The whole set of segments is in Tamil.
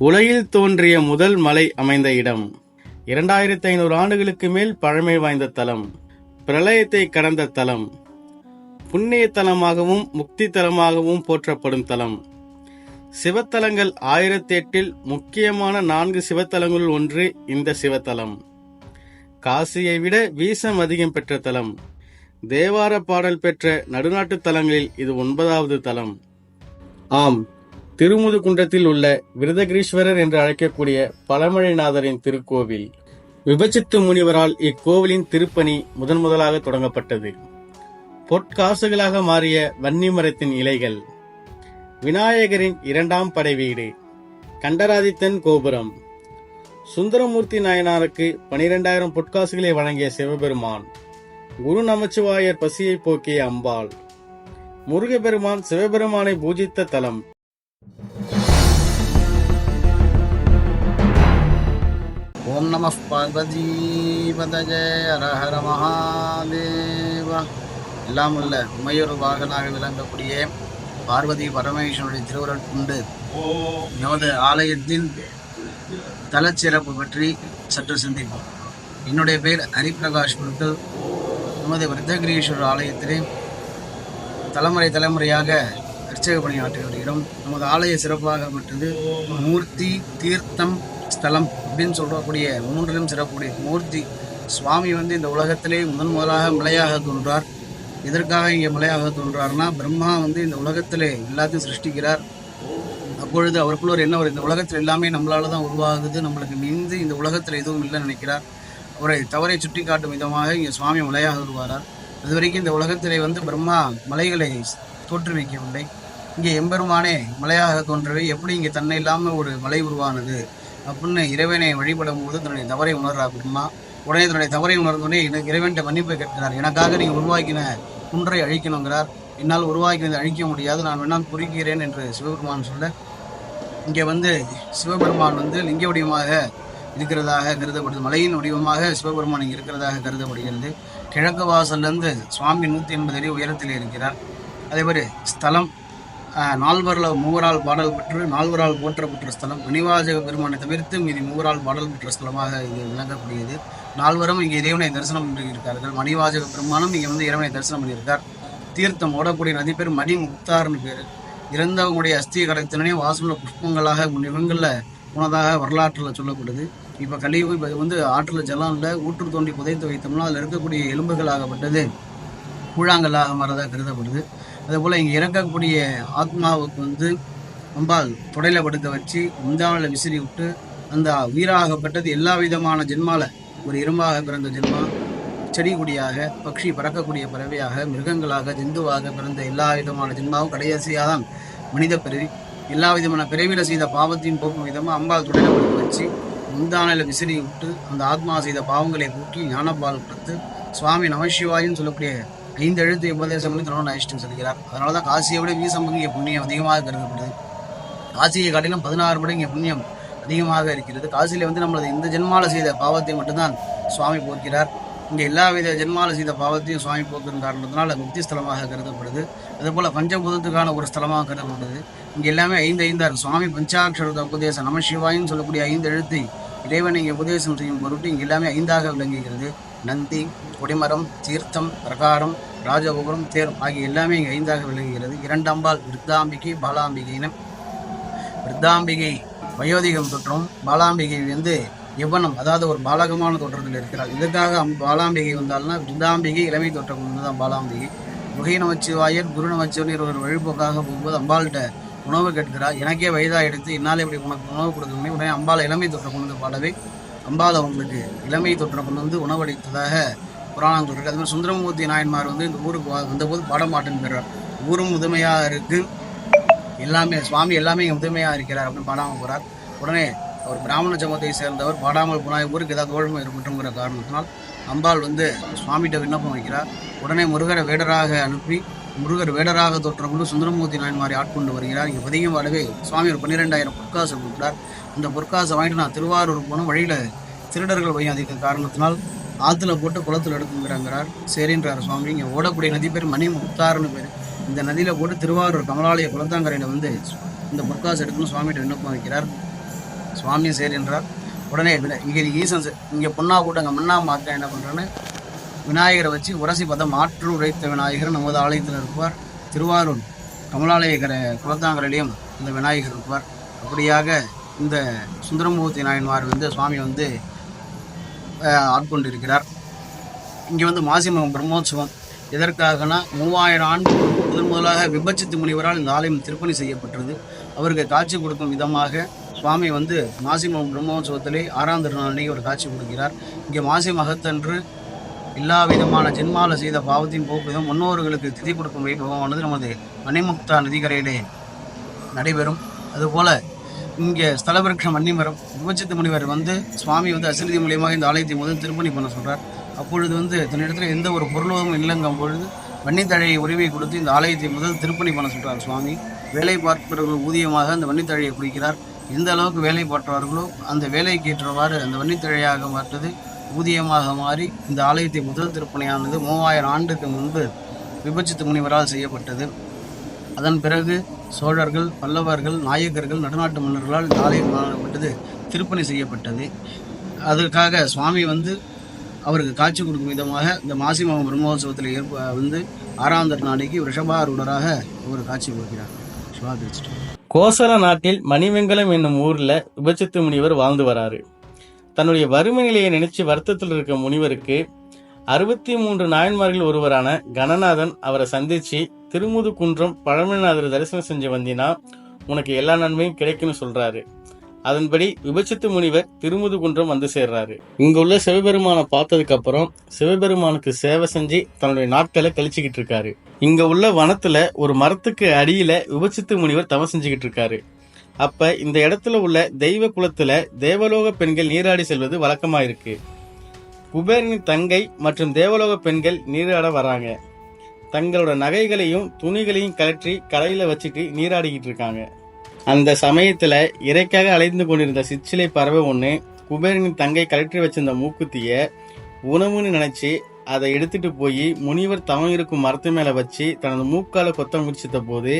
உலகில் தோன்றிய முதல் மலை அமைந்த இடம். இரண்டாயிரத்தி ஐநூறு ஆண்டுகளுக்கு மேல் பழமை வாய்ந்த தலம். பிரளயத்தை கடந்த தலம். புண்ணிய தலமாகவும் முக்தி தலமாகவும் போற்றப்படும் தலம். சிவத்தலங்கள் ஆயிரத்தி எட்டில் முக்கியமான நான்கு சிவத்தலங்களுள் ஒன்று இந்த சிவத்தலம். காசியை விட வீசம் அதிகம் பெற்ற தலம். தேவார பாடல் பெற்ற நடுநாட்டு தலங்களில் இது ஒன்பதாவது தலம். ஆம். திருமுதுகுன்றத்தில் உள்ள விருதகிரீஸ்வரர் என்று அழைக்கக்கூடிய பழமழைநாதரின் திருக்கோவில் விபச்சித்து முனிவரால் இக்கோவிலின் திருப்பணி முதன் முதலாக தொடங்கப்பட்டது. பொற்காசுகளாக மாறிய வன்னி மரத்தின் இலைகள் விநாயகரின் இரண்டாம் படை வீடு கண்டராதித்தன் கோபுரம் சுந்தரமூர்த்தி நாயனாருக்கு பனிரெண்டாயிரம் பொற்காசுகளை வழங்கிய சிவபெருமான் குரு நமச்சிவாயர் பசியை போக்கிய அம்பாள் முருகபெருமான் சிவபெருமானை பூஜித்த தலம் ஓம் நம பார்வதி பதஜ ஹர எல்லாம் உள்ள உமையொரு வாகனாக விளங்கக்கூடிய பார்வதி பரமேஸ்வரனுடைய திருவுருள் கொண்டு நமது ஆலயத்தின் தலச்சிறப்பு பற்றி சற்று சிந்திப்போம். என்னுடைய பேர் ஹரிபிரகாஷ் பொருட்டு நமது விருத்தகிரீஸ்வரர் ஆலயத்திலே தலைமுறை தலைமுறையாக அர்ச்சக பணியாற்றி வருகிறோம் நமது ஆலய சிறப்பாக பெற்றது மூர்த்தி தீர்த்தம் ஸ்தலம் அப்படின்னு சொல்லக்கூடிய மூன்றிலும் சிறக்கூடிய மூர்த்தி சுவாமி வந்து இந்த உலகத்திலே முதன் முதலாக மலையாக தோன்றார். எதற்காக இங்கே மலையாக தோன்றார்னா பிரம்மா வந்து இந்த உலகத்திலே எல்லாத்தையும் சிருஷ்டிக்கிறார். அப்பொழுது அவருக்குள்ளவர் என்ன ஒரு இந்த உலகத்தில் எல்லாமே நம்மளால தான் உருவாகுது நம்மளுக்கு மீந்து இந்த உலகத்தில் எதுவும் இல்லைன்னு நினைக்கிறார். அவரை தவறை சுட்டி காட்டும் விதமாக இங்கே சுவாமி மலையாக வருவாரார் அது வரைக்கும் இந்த உலகத்திலே வந்து பிரம்மா மலைகளை தோற்றுவிக்கவில்லை. இங்கே எம்பெருமானே மலையாக தோன்றவே எப்படி இங்கே தன்னை இல்லாமல் ஒரு மலை உருவானது? அப்படின்னு இறைவனை வழிபடும் போது தன்னுடைய தவறை உணர்றா அப்படின்னா உடனே தன்னுடைய தவறை உணர்ந்தோடனே எனக்கு இறைவன்கிட்ட மன்னிப்பை கேட்கிறார். எனக்காக நீங்கள் உருவாக்கின குன்றை அழிக்கணுங்கிறார். என்னால் உருவாக்கினதை அழிக்க முடியாது. நான் வேணால் குறிக்கிறேன் என்று சிவபெருமான் சொல்ல இங்கே வந்து சிவபெருமான் வந்து லிங்க வடிவமாக இருக்கிறதாக கருதப்படுது. மலையின் வடிவமாக சிவபெருமான் இங்கே இருக்கிறதாக கருதப்படுகிறது. கிழக்கு வாசல்லேருந்து சுவாமி நூற்றி எண்பது அடி உயரத்தில் இருக்கிறார். அதே மாதிரி ஸ்தலம் நால்வரில் மூவரால் பாடல் பெற்று நால்வரால் போற்றப்பெற்ற ஸ்தலம். மணிவாஜக பெருமானை தவிர்த்து மீதி மூவரால் பாடல் பெற்ற ஸ்தலமாக இது விளங்கக்கூடியது. நால்வரும் இங்கே இறைவனை தரிசனம் பண்ணியிருக்கார்கள் மணிவாஜக பெருமானும் இங்கே வந்து இறைவனை தரிசனம் பண்ணியிருக்கார். தீர்த்தம் ஓடக்கூடிய நதி பேர் மணி முக்தார்னு பேர். இறந்தவங்களுடைய அஸ்தி கடத்தினே வாசல்ல புஷ்பங்களாக முன்னிவங்களில் போனதாக வரலாற்றில் சொல்லப்படுது. இப்போ கலியுகம் இப்போ வந்து ஆற்றில் ஜலம் இல்லை ஊற்று தோண்டி புதைத்து வைத்தோம்னா அதில் இருக்கக்கூடிய எலும்புகளாகப்பட்டது கூழாங்கல்லாக மாறதாக கருதப்படுது. அதேபோல் இங்கே இறக்கக்கூடிய ஆத்மாவுக்கு வந்து அம்பாள் தொடையில படுக்க வச்சு முந்தாவில் விசிறி விட்டு அந்த உயிராகப்பட்டது எல்லா விதமான ஜென்மால ஒரு இரும்பாக பிறந்த ஜென்மா செடி கொடியாக பக்ஷி பறக்கக்கூடிய பறவையாக மிருகங்களாக ஜந்துவாக பிறந்த எல்லா விதமான ஜென்மாவும் கடைசியாக தான் மனித பிறவி எல்லா விதமான பிறவியில் செய்த பாவத்தையும் போக்கும் விதமாக அம்பாள் தொடையில படுக்க வச்சு முந்தானையில் விசிறி விட்டு அந்த ஆத்மா செய்த பாவங்களை கூட்டி ஞானப்பால் கொடுத்து சுவாமி நமசிவாயின்னு சொல்லக்கூடிய ஐந்து எழுத்து உபதேசம் பண்ணி திருமணம் அழிச்சிட்டு சொல்கிறார். அதனால தான் காசியை விட வீசம்புக்கு இங்கே புண்ணியம் அதிகமாக கருதப்படுது. காசியை காட்டிலும் பதினாறு மடங்கு இங்கே புண்ணியம் அதிகமாக இருக்கிறது. காசியில் வந்து நம்மளது இந்த ஜென்மால செய்த பாவத்தை மட்டும்தான் சுவாமி போக்கிறார். இங்கே எல்லா வித ஜென்மால செய்த பாவத்தையும் சுவாமி போக்குற காரணத்தினால் முக்தி ஸ்தலமாக கருதப்படுது. அதுபோல் பஞ்சபூதத்துக்கான ஒரு ஸ்தலமாக கருதப்படுது. இங்கே எல்லாமே ஐந்து ஐந்தாறு. சுவாமி பஞ்சாட்சரத உபதேசம் நம சிவாயின்னு சொல்லக்கூடிய ஐந்து எழுத்தை இறைவனை இங்கே உபதேசம் செய்யும் பொருட்டு இங்கே எல்லாமே ஐந்தாக விளங்குகிறது. நந்தி கொடிமரம் தீர்த்தம் பிரகாரம் ராஜகோபுரம் தேரும் ஆகிய எல்லாமே இங்கே ஐந்தாக விளங்குகிறது. இரண்டம்பாள் விருத்தாம்பிகை பாலாம்பிகையினம் விருத்தாம்பிகை வயோதிகம் தோற்றம் பாலாம்பிகை வந்து யவனம் அதாவது ஒரு பாலகமான தோற்றத்தில் இருக்கிறார் இதற்காக அம் பாலாம்பிகை வந்தால்னா விருந்தாம்பிகை இளமை தோற்றம் தான் பாலாம்பிகை. குகை நமச்சிவாயர் குரு நமச்சிவாயர் ஒரு வழிபோக்காக போகும்போது அம்பாள்கிட்ட உணவு கேட்கிறார். எனக்கே வயதாக எடுத்து என்னால் இப்படி உனக்கு உணவு கொடுக்க முடியும்? உடனே அம்பாள் இளமை தோற்றம் கொண்டு வந்து பாடவே அம்பாள் அவங்களுக்கு இளமை தோற்றம் கொண்டு வந்து உணவளித்ததாக புராணம் சொல்லிருக்கு அது மாதிரி சுந்தரமூர்த்தி நாயன்மார் வந்து இந்த ஊருக்கு வந்தபோது பாடமாட்டேன்னு பெறார் ஊரும் முதுமையாக இருக்குது எல்லாமே சுவாமி எல்லாமே இங்கே முதுமையாக இருக்கிறார் அப்படின்னு பாடாமல் போகிறார் உடனே அவர் பிராமண சமூகத்தை சேர்ந்தவர் பாடாமல் போனால் ஊருக்கு ஏதாவது தோழமை இருக்கட்டும்ங்கிற காரணத்தினால் அம்பாள் வந்து சுவாமிகிட்ட விண்ணப்பம் வைக்கிறார். உடனே முருகரை வேடராக அனுப்பி முருகர் வேடராக தோற்றம் கொண்டு சுந்தரமூர்த்தி நாயன்மாரை ஆட்கொண்டு வருகிறார். இங்கே பதிகம் வாடவே சுவாமி ஒரு பன்னிரெண்டாயிரம் பொற்காசு கொடுக்கிறார். இந்த பொற்காசை வாங்கிட்டு நான் திருவாரூர் போன வழியில் திருடர்கள் பையன் அதிக காரணத்தினால் ஆற்றுல போட்டு குளத்தில் எடுத்துங்கிறாங்கிறார் சரின்றார் சுவாமி. இங்கே ஓடக்கூடிய நதி பேர் மணி முக்தார்னு பேர். இந்த நதியில் போட்டு திருவாரூர் கமலாலய குளத்தாங்கரையில் வந்து இந்த பொற்காசு எடுக்கணும் சுவாமிகிட்ட விண்ணப்பம் வைக்கிறார். சுவாமியும் சரி என்றார் உடனே விட இங்கே ஈசன் ச- இங்கே பொண்ணா கூட்டங்க மண்ணா மாற்ற என்ன பண்ணுறேன்னு விநாயகரை வச்சு உரசி பதம் மாற்று உரைத்த விநாயகர் நமது ஆலயத்தில் இருப்பார். திருவாரூர் கமலாலயகர குலத்தாங்கரையிலையும் இந்த விநாயகர் இருப்பார். அப்படியாக இந்த சுந்தரமூர்த்தி நாயன்மார் வந்து சுவாமி வந்து ஆட்கொண்டிருக்கிறார். இங்கே வந்து மாசிமகம் பிரம்மோற்சவம் எதற்காகனா மூவாயிரம் ஆண்டு முதன் முதலாக விபச்சித்து முனிவரால் இந்த ஆலயம் திருப்பணி செய்யப்பட்டது. அவருக்கு காட்சி கொடுக்கும் விதமாக சுவாமி வந்து மாசிமகம் பிரம்மோற்சவத்திலே ஆறாம் திருநாளைக்கு ஒரு காட்சி கொடுக்கிறார். இங்கே மாசி மகத்தன்று எல்லா விதமான ஜென்மால செய்த பாவத்தையும் போக்குவதும் முன்னோர்களுக்கு திதி கொடுக்கும் வைபவமானது நமது மணிமுக்தா நதிக்கரையிலே நடைபெறும். அதுபோல் இங்கே ஸ்தலவிருட்சம் வன்னிமரம் விபச்சித்த முனிவர் வந்து சுவாமி வந்து அசிரதி மூலியமாக இந்த ஆலயத்தை முதல் திருப்பணி பண்ண சொல்கிறார் அப்பொழுது வந்து தன்னிடத்தில் எந்த ஒரு பொருளும் இல்லைங்கும் பொழுது வன்னித்தழையை உரிமை கொடுத்து இந்த ஆலயத்தை முதல் திருப்பணி பண்ண சொல்கிறார் சுவாமி. வேலை பார்ப்பவர்கள் ஊதியமாக அந்த வன்னித்தழையை குடிக்கிறார். எந்த அளவுக்கு வேலை பார்க்கிறார்களோ அந்த வேலைக்கு ஏற்றவாறு அந்த வன்னித்தழையாக மாற்றது ஊதியமாக மாறி இந்த ஆலயத்தை முதல் திருப்பணியானது மூவாயிரம் ஆண்டுக்கு முன்பு விபச்சித்த முனிவரால் செய்யப்பட்டது. அதன் பிறகு சோழர்கள் பல்லவர்கள் நாயக்கர்கள் நடுநாட்டு மன்னர்களால் இந்த ஆலயம் காணப்பட்டது திருப்பணி செய்யப்பட்டது. அதற்காக சுவாமி வந்து அவருக்கு காட்சி கொடுக்கும் விதமாக இந்த மாசி மாசிமகம் பிரம்மோத்சவத்தில் ஏற்ப வந்து ஆறாம் நாளைக்கு ரிஷபாரூடராக ஒரு காட்சி கொடுக்கிறார். சிவா கோசல நாட்டில் மணிமங்கலம் என்னும் ஊரில் விபச்சித்து முனிவர் வாழ்ந்து வராரு. தன்னுடைய வறுமை நிலையை நினைச்சு வருத்தத்தில் இருக்க முனிவருக்கு அறுபத்தி மூன்று நாயன்மார்கள் ஒருவரான கணநாதன் அவரை சந்திச்சு திருமுது குன்றம் பழமநாதர் தரிசனம் செஞ்சு வந்தினா உனக்கு எல்லா நன்மையும் கிடைக்கும்னு சொல்றாரு. அதன்படி விபச்சித்து முனிவர் திருமுது குன்றம் வந்து சேர்றாரு. இங்க உள்ள சிவபெருமானை பார்த்ததுக்கு அப்புறம் சிவபெருமானுக்கு சேவை செஞ்சு தன்னுடைய நாட்களை கழிச்சுக்கிட்டு இருக்காரு. இங்க உள்ள வனத்துல ஒரு மரத்துக்கு அடியில விபச்சித்து முனிவர் தவம் செஞ்சுக்கிட்டு இருக்காரு. அப்ப இந்த இடத்துல உள்ள தெய்வ குலத்துல தேவலோக பெண்கள் நீராடி செல்வது வழக்கமா இருக்கு குபேரனின் தங்கை மற்றும் தேவலோக பெண்கள் நீராட வராங்க. தங்களோட நகைகளையும் துணிகளையும் கழற்றி கடையில் வச்சுட்டு நீராடிக்கிட்டு இருக்காங்க. அந்த சமயத்தில் இறைக்காக அலைந்து கொண்டிருந்த சிச்சிலை பறவை ஒன்று குபேரனின் தங்கை கழற்றி வச்சிருந்த மூக்குத்திய உணவுன்னு நினச்சி அதை எடுத்துட்டு போய் முனிவர் தவம் இருக்கும் மரத்து மேலே வச்சு தனது மூக்கால கொத்த முடிச்சிட்ட போது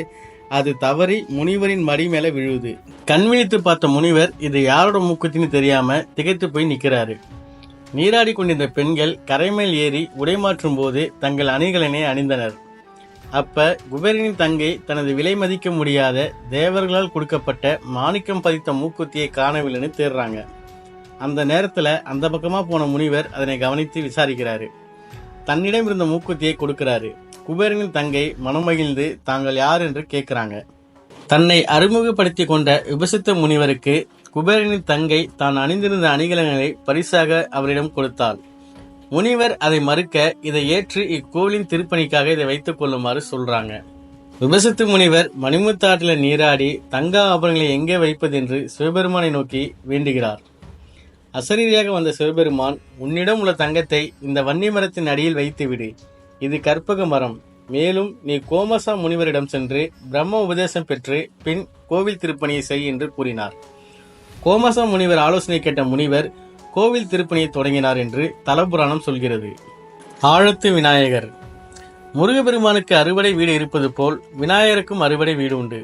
அது தவறி முனிவரின் மடி மேலே விழுவுது. கண் விழித்து பார்த்த முனிவர் இது யாரோட மூக்குத்தின்னு தெரியாம திகைத்து போய் நிற்கிறாரு நீராடி கொண்டிருந்த பெண்கள் கரைமேல் ஏறி உடைமாற்றும் போது தங்கள் அணிகலனை அணிந்தனர். அப்ப குபேரனின் தங்கை தனது விலை மதிக்க முடியாத தேவர்களால் கொடுக்கப்பட்ட மாணிக்கம் பதித்த மூக்குத்தியை காணவில்லைன்னு தேடுறாங்க. அந்த நேரத்துல அந்த பக்கமா போன முனிவர் அதனை கவனித்து விசாரிக்கிறாரு. தன்னிடம் இருந்த மூக்குத்தியை கொடுக்கிறாரு. குபேரனின் தங்கை மனமகிழ்ந்து தாங்கள் யார் என்று கேட்கிறாங்க தன்னை அறிமுகப்படுத்தி கொண்ட விபசித்த முனிவருக்கு குபேரனின் தங்கை தான் அணிந்திருந்த அணிகலன்களை பரிசாக அவரிடம் கொடுத்தாள். முனிவர் அதை மறுக்க இதை ஏற்று இக்கோவிலின் திருப்பணிக்காக இதை வைத்துக் கொள்ளுமாறு சொல்றாங்க. விபசித்து முனிவர் மணிமுத்தாட்டில நீராடி தங்க ஆபரணங்களை எங்கே வைப்பது என்று சிவபெருமானை நோக்கி வேண்டுகிறார். அசரீரியாக வந்த சிவபெருமான் உன்னிடம் உள்ள தங்கத்தை இந்த வன்னி மரத்தின் அடியில் வைத்துவிடு இது கற்பக மரம். மேலும் நீ கோமசா முனிவரிடம் சென்று பிரம்ம உபதேசம் பெற்று பின் கோவில் திருப்பணியை செய் என்று கூறினார். கோமச முனிவர் ஆலோசனை கேட்ட முனிவர் கோவில் திருப்பணியை தொடங்கினார் என்று தலபுராணம் சொல்கிறது. ஆழத்து விநாயகர். முருகப்பெருமானுக்கு அறுவடை வீடு இருப்பது போல் விநாயகருக்கும் அறுவடை வீடு உண்டு.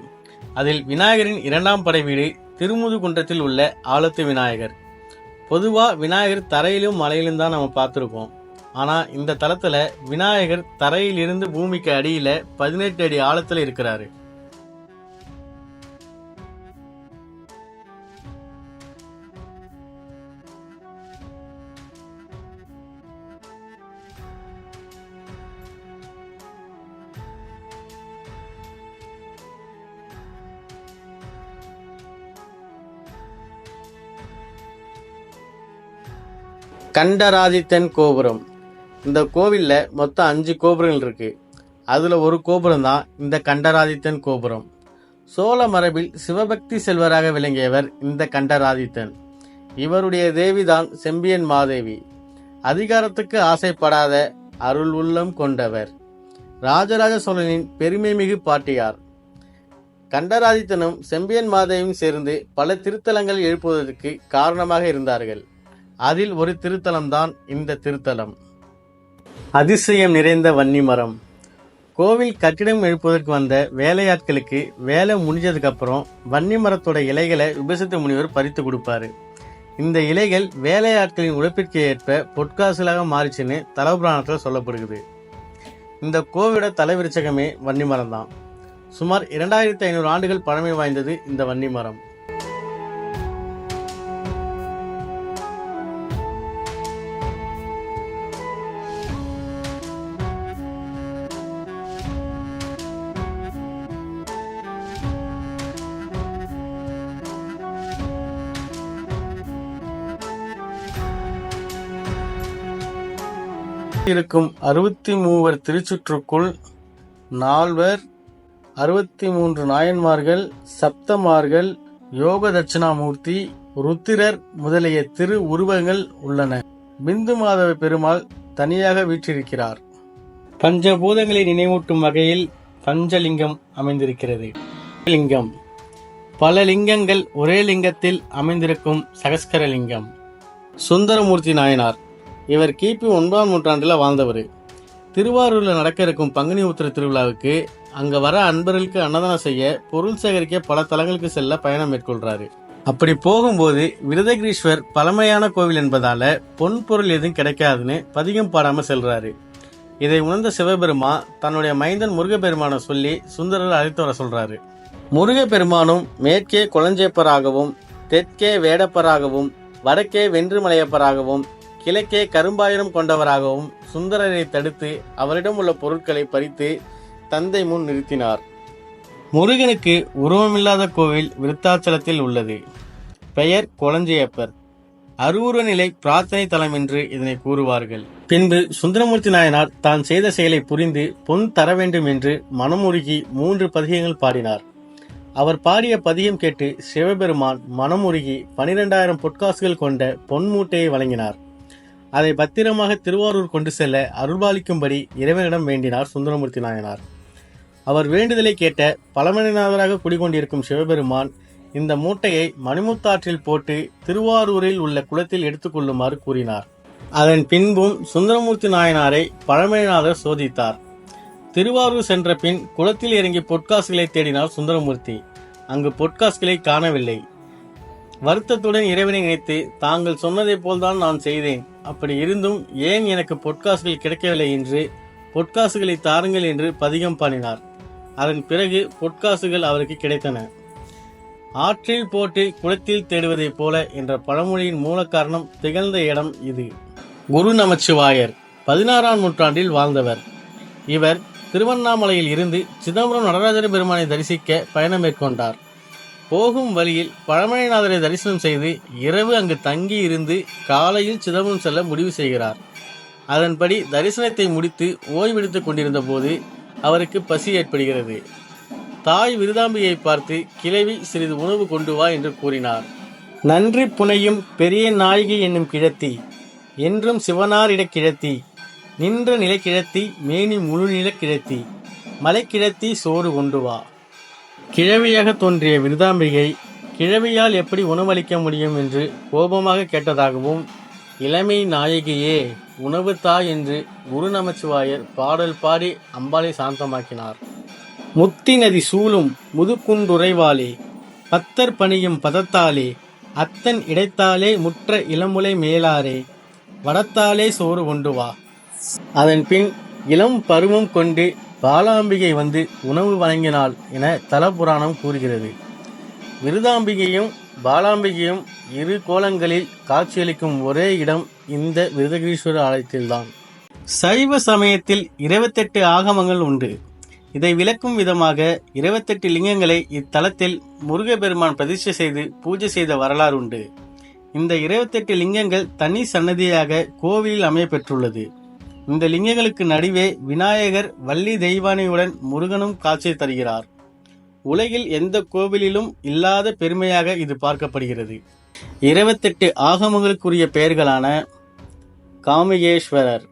அதில் விநாயகரின் இரண்டாம் படை வீடு திருமுது குன்றத்தில் உள்ள ஆழத்து விநாயகர். பொதுவாக விநாயகர் தரையிலும் மலையிலும் தான் நம்ம பார்த்துருக்கோம். ஆனால் இந்த தளத்தில் விநாயகர் தரையிலிருந்து பூமிக்கு அடியில் பதினெட்டு அடி ஆழத்தில் இருக்கிறாரு. கண்டராதித்தன் கோபுரம். இந்த கோவில்ல மொத்தம் அஞ்சு கோபுரங்கள் இருக்கு. அதில் ஒரு கோபுரம் தான் இந்த கண்டராதித்தன் கோபுரம். சோழ மரபில் சிவபக்தி செல்வராக விளங்கியவர் இந்த கண்டராதித்தன். இவருடைய தேவிதான் செம்பியன் மாதேவி. அதிகாரத்துக்கு ஆசைப்படாத அருள் உள்ளம் கொண்டவர். ராஜராஜ சோழனின் பெருமை மிகு பாட்டியார். கண்டராதித்தனும் செம்பியன் மாதேவியும் சேர்ந்து பல திருத்தலங்கள் எழுப்புவதற்கு காரணமாக இருந்தார்கள். அதில் ஒரு திருத்தலம்தான் இந்த திருத்தலம். அதிசயம் நிறைந்த வன்னி மரம். கோவில் கட்டிடம் எழுப்புவதற்கு வந்த வேலையாட்களுக்கு வேலை முடிஞ்சதுக்கப்புறம் வன்னிமரத்தோட வன்னி மரத்தோட இலைகளை விபசித்த முனிவர் பறித்து கொடுப்பாரு. இந்த இலைகள் வேலையாட்களின் உழைப்பிற்கு ஏற்ப பொற்காசுகளாக மாறிச்சுன்னு தலபுராணத்தில் சொல்லப்படுகிறது. இந்த கோவிலோட தலைவிருச்சகமே வன்னி மரம் தான் சுமார் இரண்டாயிரத்தி ஐநூறு ஆண்டுகள் பழமை வாய்ந்தது இந்த வன்னி மரம். இருக்கும் அறுபத்தி மூவர் திருச்சுற்றுக்குள் நால்வர் அறுபத்தி மூன்று நாயன்மார்கள் சப்தமார்கள் யோக தட்சிணாமூர்த்தி ருத்திரர் முதலிய திரு உருவங்கள் உள்ளன. பிந்து மாதவ பெருமாள் தனியாக வீற்றிருக்கிறார். பஞ்சபூதங்களை நினைவூட்டும் வகையில் பஞ்சலிங்கம் அமைந்திருக்கிறது. லிங்கம். பல லிங்கங்கள் ஒரே லிங்கத்தில் அமைந்திருக்கும் சகஸ்கர லிங்கம். சுந்தரமூர்த்தி நாயனார். இவர் கிபி ஒன்பதாம் நூற்றாண்டில் வாழ்ந்தவர். திருவாரூரில் நடக்க இருக்கும் பங்குனி உத்திர திருவிழாவுக்கு அங்கே வர அன்பர்களுக்கு அன்னதானம் செய்ய பொருள் சேகரிக்க பல தலங்களுக்கு செல்ல பயணம் மேற்கொள்கிறாரு அப்படி போகும்போது விருதகிரீஸ்வர் பழமையான கோவில் என்பதால பொன் பொருள் எதுவும் கிடைக்காதுன்னு பதிகம் பாடாமல் செல்றாரு. இதை உணர்ந்த சிவபெருமா தன்னுடைய மைந்தன் முருகப்பெருமானை சொல்லி சுந்தரர் அழைத்து வர சொல்றாரு. முருகப்பெருமானும் மேற்கே குளஞ்சேப்பராகவும் தெற்கே வேடப்பராகவும் வடக்கே வென்றுமலையப்பராகவும் கிழக்கே கரும்பாயிரம் கொண்டவராகவும் சுந்தரனை தடுத்து அவரிடம் உள்ள பொருட்களை பறித்து தந்தை முன் நிறுத்தினார். முருகனுக்கு உருவமில்லாத கோவில் விருத்தாச்சலத்தில் உள்ளது. பெயர் கொளஞ்சியப்பர் அருவுருவ நிலை பிரார்த்தனை தலம் என்று இதனை கூறுவார்கள். பின்பு சுந்தரமூர்த்தி நாயனார் தான் செய்த செயலை புரிந்து பொன் தர வேண்டும் என்று மனமுருகி மூன்று பதிகங்கள் பாடினார். அவர் பாடிய பதியம் கேட்டு சிவபெருமான் மனமுருகி பனிரெண்டாயிரம் பொற்காசுகள் கொண்ட பொன் மூட்டையை வழங்கினார். அதை பத்திரமாக திருவாரூர் கொண்டு செல்ல அருள்பாலிக்கும்படி இறைவனிடம் வேண்டினார் சுந்தரமூர்த்தி நாயனார். அவர் வேண்டுதலை கேட்ட பழமணிநாதராக குடிகொண்டிருக்கும் சிவபெருமான் இந்த மூட்டையை மணிமுத்தாற்றில் போட்டு திருவாரூரில் உள்ள குளத்தில் எடுத்துக்கொள்ளுமாறு கூறினார். அதன் பின்பும் சுந்தரமூர்த்தி நாயனாரை பழமணிநாதர் சோதித்தார். திருவாரூர் சென்ற பின் குளத்தில் இறங்கி பொற்காசுகளை தேடினார் சுந்தரமூர்த்தி. அங்கு பொற்காசுகளை காணவில்லை. வருத்தத்துடன் இறைவனை நினைத்து தாங்கள் சொன்னதைப் போல்தான் நான் செய்தேன். அப்படி இருந்தும் ஏன் எனக்கு பொட்காசுகள் கிடைக்கவில்லை என்று பொட்காசுகளை தாருங்கள் என்று பதிகம் பாடினார். அதன் பிறகு பொற்காசுகள் அவருக்கு கிடைத்தன. ஆற்றில் போட்டு குளத்தில் தேடுவதைப் போல என்ற பழமொழியின் மூல காரணம் திகழ்ந்த இடம் இது. குரு நமச்சிவாயர் பதினாறாம் நூற்றாண்டில் வாழ்ந்தவர். இவர் திருவண்ணாமலையில் இருந்து சிதம்பரம் நடராஜர பெருமானை தரிசிக்க பயணம் மேற்கொண்டார். போகும் வழியில் பழமலைநாதரை தரிசனம் செய்து இரவு அங்கு தங்கி இருந்து காலையில் சிதம்பரம் செல்ல முடிவு செய்கிறார். அதன்படி தரிசனத்தை முடித்து ஓய்வெடுத்துக் கொண்டிருந்த போது அவருக்கு பசி ஏற்படுகிறது. தாய் விருதாம்பியை பார்த்து கிழவி சிறிது உணவு கொண்டு வா என்று கூறினார். நன்றி புனையும் பெரிய நாயகி என்னும் கிழத்தி என்றும் சிவனாரிடக் கிழத்தி நின்ற நிலை கிழத்தி மேனி முழுநில கிழத்தி மலை கிழத்தி சோறு கொண்டு வா. கிழவியாக தோன்றிய விருதாம்பிகை கிழவியால் எப்படி உணவளிக்க முடியும் என்று கோபமாக கேட்டதாகவும் இளமை நாயகியே உணவு தாய் என்று குரு நமச்சிவாயர் பாடல் பாடி அம்பாளை சாந்தமாக்கினார். முத்தி நதி சூழும் முதுகுன்றுறைவாளே பத்தர் பணியும் பதத்தாலே அத்தன் இடைத்தாலே முற்ற இளமுலை மேலாரே வடத்தாலே சோறு கொண்டு வா. அதன் பின் இளம் பருவம் கொண்டு பாலாம்பிகை வந்து உணவு வழங்கினாள் என தலபுராணம் கூறுகிறது. விருதாம்பிகையும் பாலாம்பிகையும் இரு கோலங்களில் காட்சியளிக்கும் ஒரே இடம் இந்த விருதகிரீஸ்வரர் ஆலயத்தில்தான். சைவ சமயத்தில் இருபத்தெட்டு ஆகமங்கள் உண்டு. இதை விளக்கும் விதமாக இருபத்தெட்டு லிங்கங்களை இத்தலத்தில் முருகப்பெருமான் பிரதிஷ்டை செய்து பூஜை செய்த வரலாறு உண்டு. இந்த இருபத்தெட்டு லிங்கங்கள் தனி சன்னதியாக கோவிலில் அமைய பெற்றுள்ளது. இந்த லிங்கங்களுக்கு நடுவே விநாயகர் வள்ளி தெய்வானையுடன் முருகனும் காட்சி தருகிறார். உலகில் எந்த கோவிலிலும் இல்லாத பெருமையாக இது பார்க்கப்படுகிறது. இருபத்தெட்டு ஆகமங்களுக்குரிய பெயர்களான காமிகேஸ்வரர்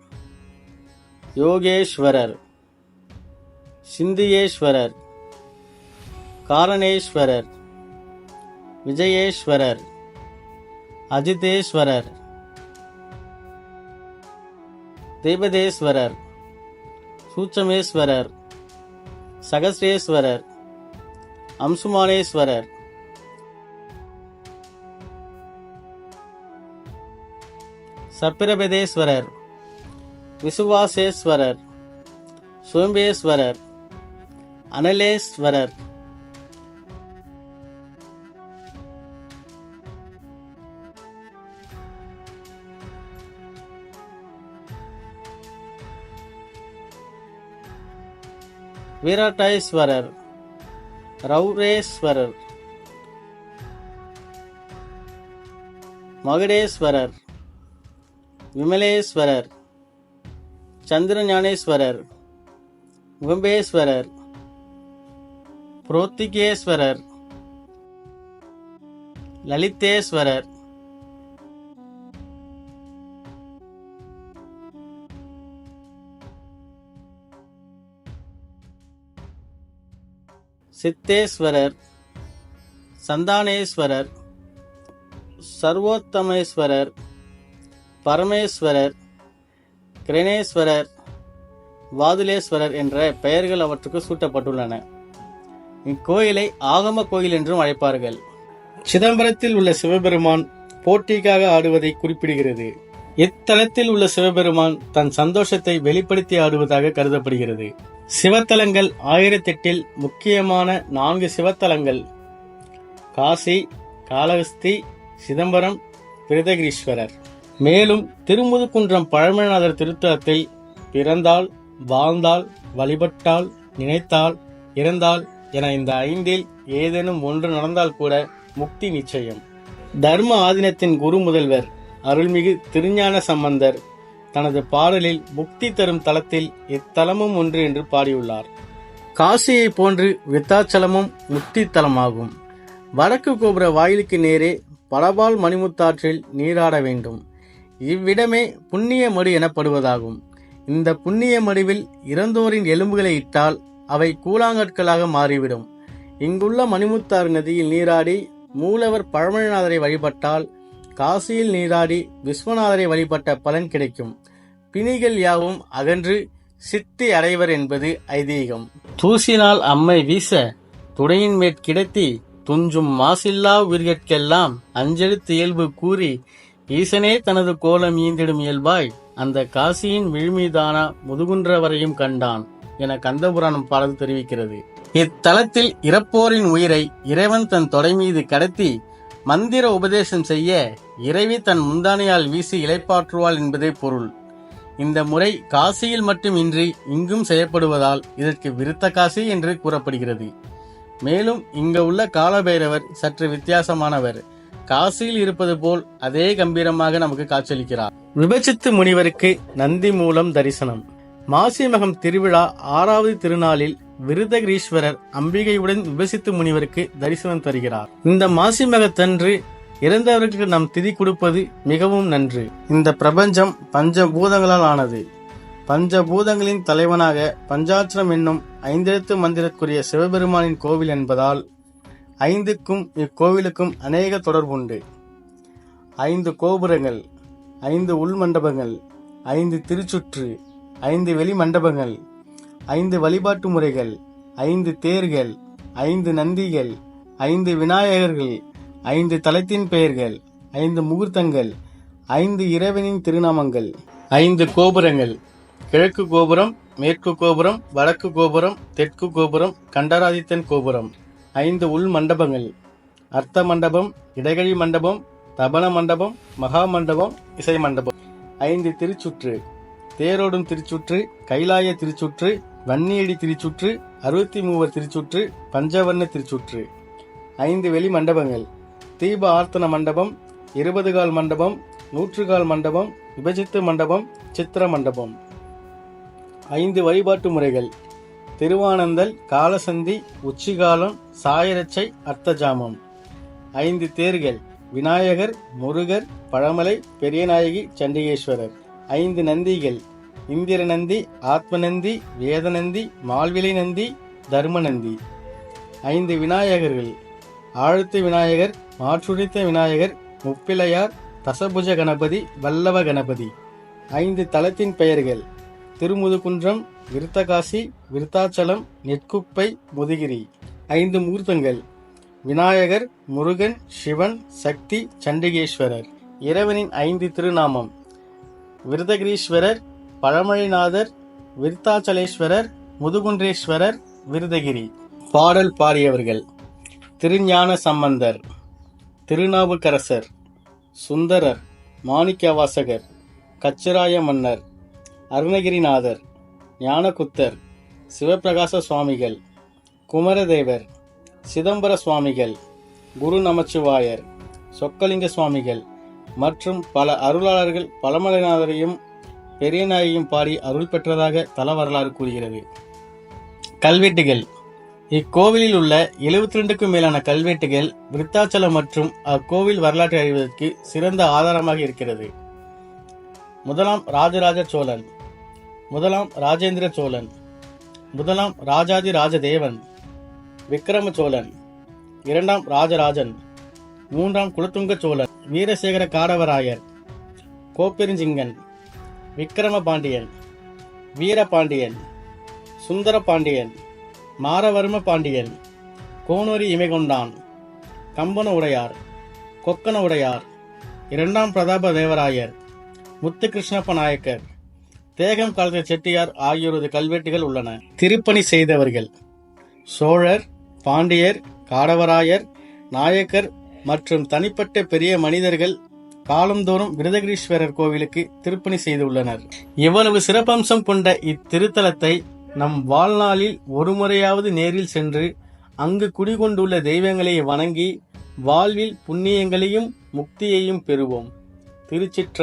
யோகேஸ்வரர் சிந்தியேஸ்வரர் காரணேஸ்வரர் விஜயேஸ்வரர் அஜிதேஸ்வரர் தேவதேஸ்வரர் சூச்சமேஸ்வரர் சகஸ்ரேஸ்வரர் அம்சுமானேஸ்வரர். சப்பிரபதேஸ்வரர் விசுவாசேஸ்வரர் சோம்பேஸ்வரர் அனலேஸ்வரர். விராட்டேஸ்வரர் ரௌரேஸ்வரர். மகுடேஸ்வரர். விமலேஸ்வரர். சந்திரஞானேஸ்வரர். கும்பேஸ்வரர் புரோத்திகேஸ்வரர். லலிதேஸ்வரர் சித்தேஸ்வரர் சந்தானேஸ்வரர் சர்வோத்தமேஸ்வரர் பரமேஸ்வரர் கிரணேஸ்வரர் வாதுலேஸ்வரர் என்ற பெயர்கள் அவற்றுக்கு சூட்டப்பட்டுள்ளன. இக்கோயிலை ஆகம கோயில் என்றும் அழைப்பார்கள். சிதம்பரத்தில் உள்ள சிவபெருமான் போட்டிக்காக ஆடுவதை குறிப்பிடுகிறது. இத்தலத்தில் உள்ள சிவபெருமான் தன் சந்தோஷத்தை வெளிப்படுத்தி ஆடுவதாக கருதப்படுகிறது. சிவத்தலங்கள் ஆயிரத்தெட்டில் முக்கியமான நான்கு சிவத்தலங்கள். காசி காளஹஸ்தி சிதம்பரம் பிரதகிரீஸ்வரர் மேலும் திருமுதுகுன்றம் பழமநாதர் திருத்தலத்தை பிறந்தால் வாழ்ந்தால் வழிபட்டால் நினைத்தால் இறந்தால் என இந்த ஐந்தில் ஏதேனும் ஒன்று நடந்தால் கூட முக்தி நிச்சயம். தர்ம ஆதீனத்தின் குரு முதல்வர் அருள்மிகு திருஞான சம்பந்தர் தனது பாடலில் முக்தி தரும் தலத்தில் இத்தலமும் ஒன்று என்று பாடியுள்ளார். காசியை போன்று வித்தாச்சலமும் முக்தி தலமாகும். வடக்கு கோபுர வாயிலுக்கு நேரே பலபால் மணிமுத்தாற்றில் நீராட வேண்டும். இவ்விடமே புண்ணிய மடு எனப்படுவதாகும். இந்த புண்ணிய மடுவில் இறந்தோரின் எலும்புகளை இட்டால் அவை கூழாங்கற்களாக மாறிவிடும். இங்குள்ள மணிமுத்தாறு நதியில் நீராடி மூலவர் பழமநாதரை வழிபட்டால் காசியில் நீராடி விஸ்வநாதரை வழிபட்ட பலன் கிடைக்கும். பிணிகள் யாவும் அகன்று சித்தி அடைவர் என்பது ஐதீகம். தூசினால் அம்மை வீச துடையின் மேற் கிடத்தி துஞ்சும் மாசில்லா உயிர்கட்கெல்லாம் அஞ்செழுத்து இயல்பு கூறி ஈசனே தனது கோலம் ஈந்திடும் இயல்பாய் அந்த காசியின் விழுமீதான முதுகுன்றவரையும் கண்டான் என கந்தபுராணம் பாடல் தெரிவிக்கிறது. இத்தலத்தில் இறப்போரின் உயிரை இறைவன் தன் தொடை மீது கடத்தி மந்திர உபதேசம் செய்ய இறைவி தன் முந்தானையால் வீசி இலைப்பாற்றுவாள் என்பதே பொருள். இந்த முறை காசியில் மட்டுமின்றி இங்கும் செய்யப்படுவதால் இதற்கு விருத்த காசி என்று கூறப்படுகிறது. மேலும் இங்கு உள்ள காலபைரவர் சற்று வித்தியாசமானவர். காசியில் இருப்பது போல் அதே கம்பீரமாக நமக்கு காட்சியளிக்கிறார். விபச்சித்து முனிவருக்கு நந்தி மூலம் தரிசனம். மாசிமகம் திருவிழா ஆறாவது திருநாளில் விருதகிரீஸ்வரர் அம்பிகையுடன் விபசித்து முனிவருக்கு தரிசனம் தருகிறார். இந்த மாசிமகத்தன்று இறந்தவர்களுக்கு நாம் திதி கொடுப்பது மிகவும் நன்று. இந்த பிரபஞ்சம் பஞ்ச பூதங்களால் ஆனது. பஞ்ச பூதங்களின் தலைவனாக பஞ்சாட்சரம் என்னும் ஐந்தெழுத்து மந்திரக்குரிய சிவபெருமானின் கோவில் என்பதால் ஐந்துக்கும் இக்கோவிலுக்கும் அநேக தொடர்புண்டு. ஐந்து கோபுரங்கள் ஐந்து உள் மண்டபங்கள் ஐந்து திருச்சுற்று ஐந்து வெளி மண்டபங்கள் ஐந்து வழிபாட்டு முறைகள் ஐந்து தேர்கள் ஐந்து நந்திகள் ஐந்து விநாயகர்கள் ஐந்து தலத்தின் பெயர்கள் ஐந்து முகூர்த்தங்கள் ஐந்து இறைவனின் திருநாமங்கள் ஐந்து கோபுரங்கள் கிழக்கு கோபுரம் மேற்கு கோபுரம் வடக்கு கோபுரம் தெற்கு கோபுரம் கண்டராதித்தன் கோபுரம் ஐந்து உள் மண்டபங்கள் அர்த்த மண்டபம் இடைகழி மண்டபம் தபன மண்டபம் மகா மண்டபம் இசை மண்டபம். ஐந்து திருச்சுற்று தேரோடும் திருச்சுற்று கைலாய திருச்சுற்று வன்னியடி திருச்சுற்று அறுபத்தி மூவர் திருச்சுற்று பஞ்சவர்ண திருச்சுற்று. ஐந்து வெளி மண்டபங்கள் தீப ஆர்த்தன மண்டபம் இருபது கால் மண்டபம் நூற்றுகால் மண்டபம் விபஜித்து மண்டபம் சித்திர மண்டபம். ஐந்து வழிபாட்டு முறைகள். திருவானந்தல் காலசந்தி உச்சிகாலம் சாயரச்சை அர்த்தஜாமம். ஐந்து தேர்கள். விநாயகர் முருகர் பழமலை பெரியநாயகி சண்டிகேஸ்வரர். ஐந்து நந்திகள். இந்திர நந்தி ஆத்மநந்தி வேதநந்தி மால்விலை நந்தி தர்மநந்தி. ஐந்து விநாயகர்கள். ஆழ்த்து விநாயகர் மாற்றுரித்த விநாயகர் முப்பிளையார் தசபுஜ கணபதி வல்லவ கணபதி. ஐந்து தலத்தின் பெயர்கள். திருமுதுகுன்றம் விருத்தகாசி விருத்தாச்சலம் நெற்குப்பை முதுகிரி. ஐந்து மூர்த்தங்கள். விநாயகர் முருகன் சிவன் சக்தி சண்டிகேஸ்வரர். இறைவனின் ஐந்து திருநாமம். விருதகிரீஸ்வரர் பழமழிநாதர் விருத்தாச்சலேஸ்வரர் முதுகுன்றேஸ்வரர் விருதகிரி. பாடல் பாடியவர்கள். திருஞான சம்பந்தர் திருநாவுக்கரசர் சுந்தரர் மாணிக்கவாசகர் கச்சராய மன்னர் அருணகிரிநாதர் ஞானகுத்தர் சிவப்பிரகாச சுவாமிகள் குமரதேவர் சிதம்பர சுவாமிகள் குரு நமச்சிவாயர் சொக்கலிங்க சுவாமிகள் மற்றும் பல அருளாளர்கள் பழமலைநாதரையும் பெரியநாயையும் பாடி அருள் பெற்றதாக தல வரலாறு கூறுகிறது. கல்வெட்டுகள். இக்கோவிலில் உள்ள 72 ரெண்டுக்கும் மேலான கல்வெட்டுகள் விருத்தாச்சலம் மற்றும் அக்கோவில் வரலாற்றை அறிவதற்கு சிறந்த ஆதாரமாக இருக்கிறது. முதலாம் ராஜராஜ சோழன். முதலாம் ராஜேந்திர சோழன். முதலாம் ராஜாதி ராஜதேவன். விக்ரம சோழன். இரண்டாம் ராஜராஜன். மூன்றாம் குலத்துங்க சோழன். வீரசேகர காடவராயர். கோப்பெருஞ்சிங்கன். விக்கிரம பாண்டியன். வீரபாண்டியன். சுந்தர பாண்டியன் மாரவர்ம பாண்டியன் கோனூரி இமைகொண்டான் கம்பன உடையார் கொக்கன உடையார் இரண்டாம் பிரதாப தேவராயர் முத்துகிருஷ்ணப்ப நாயக்கர் தேகம் காலத்த செட்டியார் ஆகியோரது கல்வெட்டுகள் உள்ளன. திருப்பணி செய்தவர்கள் சோழர் பாண்டியர் காடவராயர் நாயக்கர் மற்றும் தனிப்பட்ட பெரிய மனிதர்கள் காலந்தோறும் விருதகிரீஸ்வரர் கோவிலுக்கு திருப்பணி செய்துள்ளனர். இவ்வளவு சிறப்பம்சம் கொண்ட இத்திருத்தலத்தை நம் வாழ்நாளில் ஒருமுறையாவது நேரில் சென்று அங்கு குடிகொண்டுள்ள தெய்வங்களை வணங்கி வாழ்வில் புண்ணியங்களையும் முக்தியையும் பெறுவோம். திருச்சிற்ற